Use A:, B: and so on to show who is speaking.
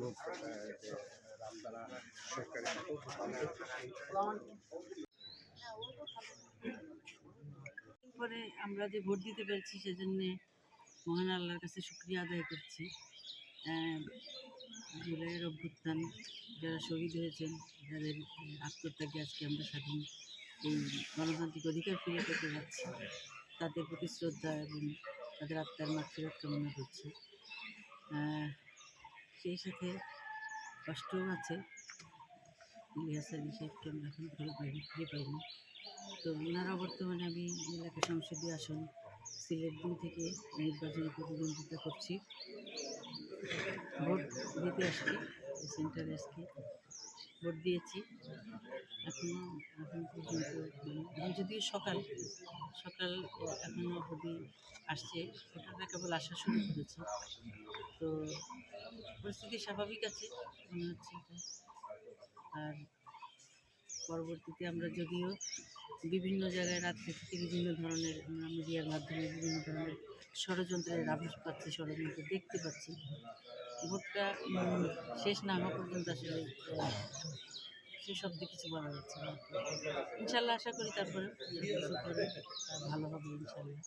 A: লোক
B: পরে আমরা যে ভোট দিতে পেরেছি, সেজন্য মহান আল্লাহর কাছে শুক্রিয়া আদায় করছি। জুলাইয়ের অভ্যুত্থান, যারা শহীদ হয়েছেন যাদের আত্মত্যাগে আজকে আমরা স্বাধীন। এই গণতান্ত্রিক অধিকার ফিরে পেতে যাচ্ছি। তাদের প্রতি শ্রদ্ধা এবং তাদের আত্মার মাতৃরাত কামনা করছি। সেই সাথে কষ্টও আছে। ইলিয়াসের বিষয়কে আমরা এখন ফিরে পাইনি ফিরে পাইনি তো ওনারা বর্তমানে আমি এলাকা সংসদীয় আসন, সিলেট দুই থেকে নির্বাচনে প্রতিদ্বন্দ্বিতা করছি। ভোট দিতে আসছি, সেন্টারে আজকে ভোট দিয়েছি। এখনও এখন পর্যন্ত মানে এখন যদিও সকাল সকাল এখনও অবধি আসছে ভোটাররা কেবল আসা শুরু করেছে তো পরিস্থিতি স্বাভাবিক আছে, মনে হচ্ছে আর পরবর্তীতে আমরা যদিও বিভিন্ন জায়গায় রাত থেকে বিভিন্ন ধরনের মিডিয়ার মাধ্যমে বিভিন্ন ধরনের ষড়যন্ত্রের আভাস পাচ্ছি, ষড়যন্ত্র দেখতে পাচ্ছি। ভোটটা শেষ না হওয়া পর্যন্ত আসলে সেসব দিয়ে কিছু বলা যাচ্ছে না। ইনশাল্লাহ আশা করি তারপরে ভালো হবে ইনশাল্লাহ।